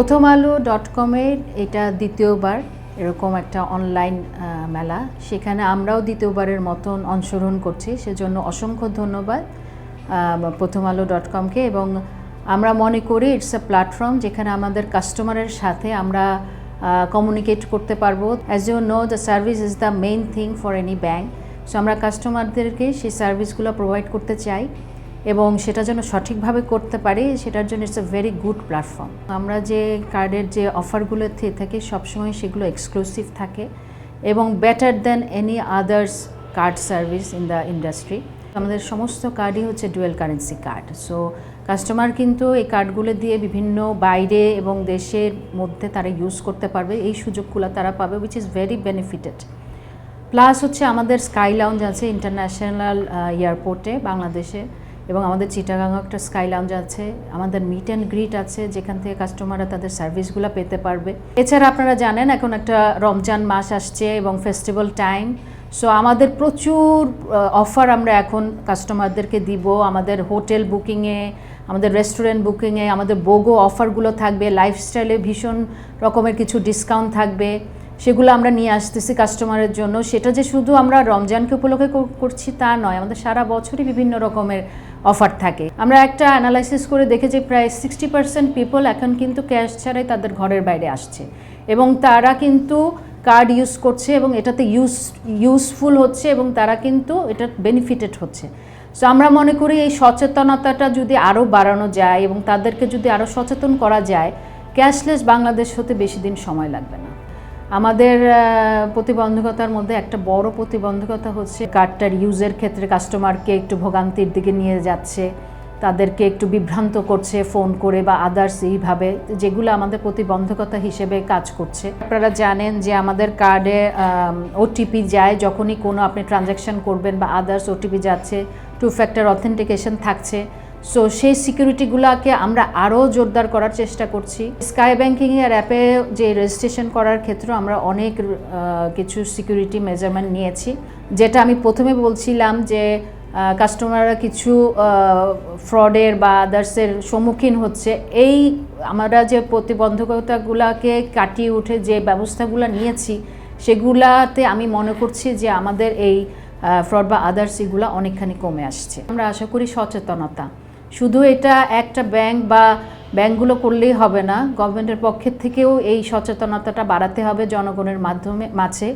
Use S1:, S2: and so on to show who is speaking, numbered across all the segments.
S1: প্রথম আলো ডট কমের এটা দ্বিতীয়বার এরকম একটা অনলাইন মেলা। সেখানে আমরাও দ্বিতীয়বারের মতন অংশগ্রহণ করছি। সেজন্য অসংখ্য ধন্যবাদ প্রথম আলো ডট কমকে এবং আমরা মনে করি ইটস আ প্ল্যাটফর্ম যেখানে আমাদের কাস্টমারের সাথে আমরা কমিউনিকেট করতে পারব। As you know the service is the main thing for any bank so আমরা কাস্টমারদেরকে সেই সার্ভিসগুলো প্রোভাইড করতে চাই। এবং সেটা যেন সঠিকভাবে করতে পারি, সেটার জন্য it's a very good platform আমরা যে কার্ডের যে অফারগুলো থেকে, সবসময় সেগুলো এক্সক্লুসিভ থাকে এবং better than any others card service in the industry আমাদের সমস্ত কার্ডই হচ্ছে dual currency card so customer কিন্তু এই কার্ডগুলো দিয়ে বিভিন্ন বাইরে এবং দেশের মধ্যে তারা ইউজ করতে পারবে, এই সুযোগগুলো তারা পাবে which is very benefited plus হচ্ছে আমাদের স্কাই লাউঞ্জ আছে ইন্টারন্যাশনাল এয়ারপোর্টে বাংলাদেশে। এবং আমাদের চিটাগাং একটা স্কাই লাউঞ্জ আছে, আমাদের মিট অ্যান্ড গ্রিট আছে, যেখান থেকে কাস্টমাররা তাদের সার্ভিসগুলো পেতে পারবে। এছাড়া আপনারা জানেন এখন একটা রমজান মাস আসছে এবং ফেস্টিভ্যাল টাইম সো আমাদের প্রচুর অফার আমরা এখন কাস্টমারদেরকে দিব। আমাদের হোটেল বুকিংয়ে আমাদের রেস্টুরেন্ট বুকিংয়ে আমাদের বোগো অফারগুলো থাকবে। লাইফস্টাইলে ভীষণ রকমের কিছু ডিসকাউন্ট থাকবে। সেগুলো আমরা নিয়ে আসতেছি কাস্টমারের জন্য। সেটা যে শুধু আমরা রমজানকে উপলক্ষে করছি তা নয়, আমাদের সারা বছরই বিভিন্ন রকমের অফার থাকে। আমরা একটা অ্যানালাইসিস করে দেখেছি, প্রায় সিক্সটি পার্সেন্ট পিপল এখন কিন্তু ক্যাশ ছাড়াই তাদের ঘরের বাইরে আসছে। এবং তারা কিন্তু কার্ড ইউজ করছে এবং এটাতে ইউজ ইউজফুল হচ্ছে এবং তারা কিন্তু এটা বেনিফিটেড হচ্ছে। সো আমরা মনে করি এই সচেতনতাটা যদি আরও বাড়ানো যায় এবং তাদেরকে যদি আরও সচেতন করা যায় ক্যাশলেস বাংলাদেশ হতে বেশি দিন সময় লাগবে না। আমাদের প্রতিবন্ধকতার মধ্যে একটা বড় প্রতিবন্ধকতা হচ্ছে কার্ডটার ইউজের ক্ষেত্রে কাস্টমারকে একটু ভোগান্তির দিকে নিয়ে যাচ্ছে, তাদেরকে একটু বিভ্রান্ত করছে ফোন করে বা আদার্স এইভাবে, যেগুলো আমাদের প্রতিবন্ধকতা হিসেবে কাজ করছে। আপনারা জানেন যে আমাদের কার্ডে ওটিপি যায় যখনই কোনো আপনি ট্রানজ্যাকশন করবেন বা আদার্স ওটিপি যাচ্ছে টু ফ্যাক্টর অথেন্টিকেশন থাকছে। সো সেই সিকিউরিটিগুলোকে আমরা আরও জোরদার করার চেষ্টা করছি। স্কাই ব্যাংকিং এর অ্যাপে যে রেজিস্ট্রেশন করার ক্ষেত্রে আমরা অনেক কিছু সিকিউরিটি মেজারমেন্ট নিয়েছি। যেটা আমি প্রথমে বলছিলাম যে কাস্টমাররা কিছু ফ্রডের বা আদার্সের সম্মুখীন হচ্ছে। এই আমরা যে প্রতিবন্ধকতাগুলোকে কাটিয়ে উঠে যে ব্যবস্থাগুলো নিয়েছি, সেগুলাতে আমি মনে করছি যে আমাদের এই ফ্রড বা আদার্স এগুলো অনেকখানি কমে আসছে। আমরা আশা করি সচেতনতা। শুধু এটা একটা ব্যাংক বা ব্যাংকগুলো করলেই হবে না গভর্নমেন্টের পক্ষের থেকেও এই সচেতনতাটা বাড়াতে হবে জনগণের মাধ্যমে, মাঝে,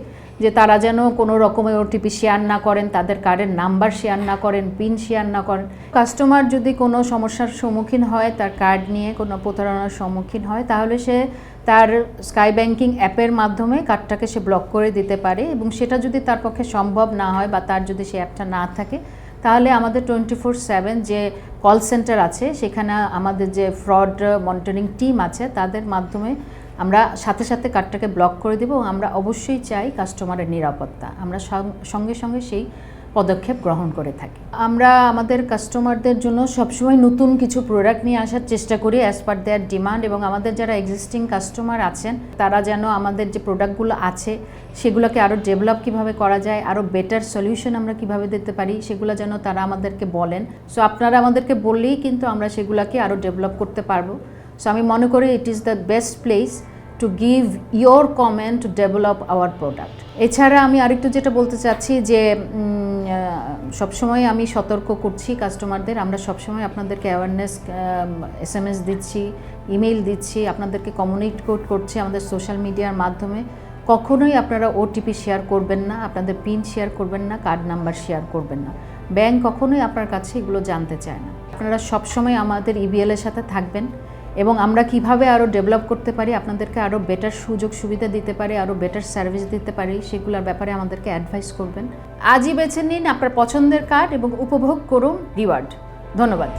S1: যে তারা যেন কোনো রকমের ওটিপি শেয়ার না করেন, তাদের কার্ডের নাম্বার শেয়ার না করেন পিন শেয়ার না করেন। কাস্টমার যদি কোনো সমস্যার সম্মুখীন হয়, তার কার্ড নিয়ে কোনো প্রতারণার সম্মুখীন হয়, তাহলে সে তার স্কাই ব্যাংকিং অ্যাপের মাধ্যমে কার্ডটাকে সে ব্লক করে দিতে পারে এবং সেটা যদি তার পক্ষে সম্ভব না হয় বা তার যদি সে অ্যাপটা না থাকে তাহলে আমাদের টোয়েন্টি ফোর সেভেন যে কল সেন্টার আছে, সেখানে আমাদের যে ফ্রড মনিটরিং টিম আছে, তাদের মাধ্যমে আমরা সাথে সাথে কার্ডটাকে ব্লক করে দেবো আমরা অবশ্যই চাই কাস্টমারের নিরাপত্তা। আমরা সঙ্গে সঙ্গে সেই পদক্ষেপ গ্রহণ করে থাকি। আমরা আমাদের কাস্টমারদের জন্য সবসময় নতুন কিছু প্রোডাক্ট নিয়ে আসার চেষ্টা করি অ্যাজ পার দেয়ার ডিমান্ড এবং আমাদের যারা এক্সিস্টিং কাস্টমার আছেন, তারা যেন আমাদের যে প্রোডাক্টগুলো আছে, সেগুলোকে আরও ডেভেলপ কীভাবে করা যায় আরও বেটার সলিউশন আমরা কীভাবে দিতে পারি, সেগুলো যেন তারা আমাদেরকে বলেন। সো আপনারা আমাদেরকে বললেই কিন্তু আমরা সেগুলোকে আরও ডেভেলপ করতে পারব। সো আমি মনে করি it is the best place to give your comment to develop our product এছাড়া আমি আরেকটু যেটা বলতে চাচ্ছি যে সবসময় আমি সতর্ক করছি কাস্টমারদের আমরা সবসময় আপনাদেরকে অ্যাওয়ারনেস এস এম এস দিচ্ছি ইমেইল দিচ্ছি, আপনাদেরকে কমিউনিকেট করছি আমাদের সোশ্যাল মিডিয়ার মাধ্যমে। কখনোই আপনারা ওটিপি শেয়ার করবেন না, আপনাদের পিন শেয়ার করবেন না কার্ড নাম্বার শেয়ার করবেন না। ব্যাংক কখনোই আপনার কাছে এগুলো জানতে চায় না। আপনারা সবসময় আমাদের ইবিএলের সাথে থাকবেন। এবং আমরা কীভাবে আরও ডেভেলপ করতে পারি, আপনাদেরকে আরও বেটার সুযোগ সুবিধা দিতে পারি আরও বেটার সার্ভিস দিতে পারি, সেগুলোর ব্যাপারে আমাদেরকে অ্যাডভাইস করবেন। আজই বেছে নিন আপনার পছন্দের কার্ড এবং উপভোগ করুন রিওয়ার্ড ধন্যবাদ।